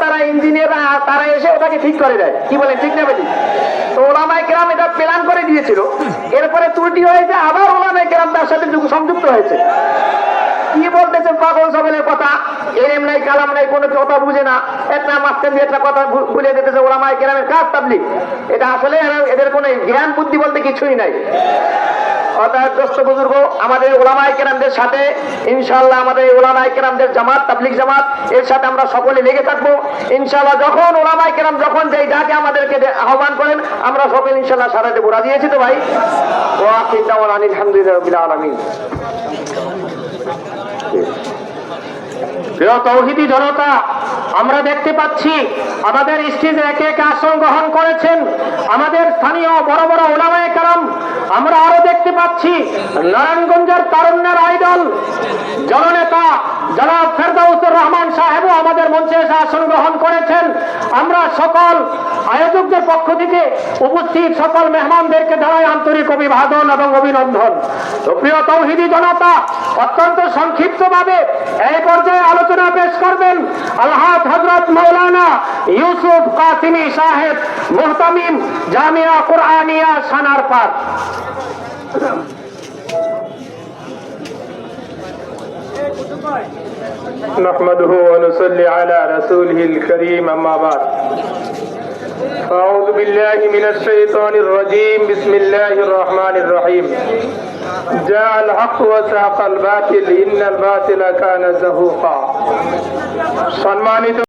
তারা ইঞ্জিনিয়ার তারা এসে ওটাকে ঠিক করে দেয়। কি বলেন, ঠিক না বেটি? তো ওলামাই কেরাম এটা প্ল্যান করে দিয়েছিল। এরপরে ত্রুটি হয়েছে, আবার ওলামাই কেরাম তার সাথে সংযুক্ত হয়েছে। কি বলতেছে পাগল সবেলের কথা? এরম নাই, কালাম নাই, কোনো কথা বুঝে না। একটা মাস্টার দিয়ে একটা কথা ভুলে দিতেছে ওলামাই কেরামের কাজ তাবলিক এটা আসলে এদের কোনো জ্ঞান, বুদ্ধি বলতে কিছুই নাই। আমাদের কেরামদের সাথে আমাদের কেরামদের জামাত জামাত, এর সাথে আমরা সকলে থাকব। ইনশাল্লাহ যখন আমাদেরকে আহ্বান করেন, আমরা সকলে ইনশাল্লাহ সারা দেবো। রাজি তো ভাই? তৌহিদি জনতা, আমরা দেখতে পাচ্ছি আমাদের স্টেজে একে একে আসন গ্রহণ করেছেন। আমাদের স্থানীয় বড় বড় ওলামায়ে কারাম আমরা আরও দেখতে পাচ্ছি নারায়ণগঞ্জের তারুণ্যের আইডল জননেতা জনাব ফেরদাউসুর রহমান সাহেবও আমাদের মঞ্চে এসে আসন গ্রহণ করেছেন। আমরা সকল আয়োজকদের পক্ষ থেকে উপস্থিত সকল মেহমানদেরকে জানাই আন্তরিক অভিবাদন এবং অভিনন্দন। প্রিয় তৌহিদি জনতা, অত্যন্ত সংক্ষিপ্তভাবে পেশ الحاج حضرت مولانا يوسف قاسمي صاحب محتمم جامعه قرانيه سنار پارک نحمده ونصلي على رسوله الكريم أما بعد۔ بالله من الشيطان الرجيم بسم الله الرحمن الرحيم جاء الحق وساق الباطل إن الباطل كان زهوقا সম্মানিত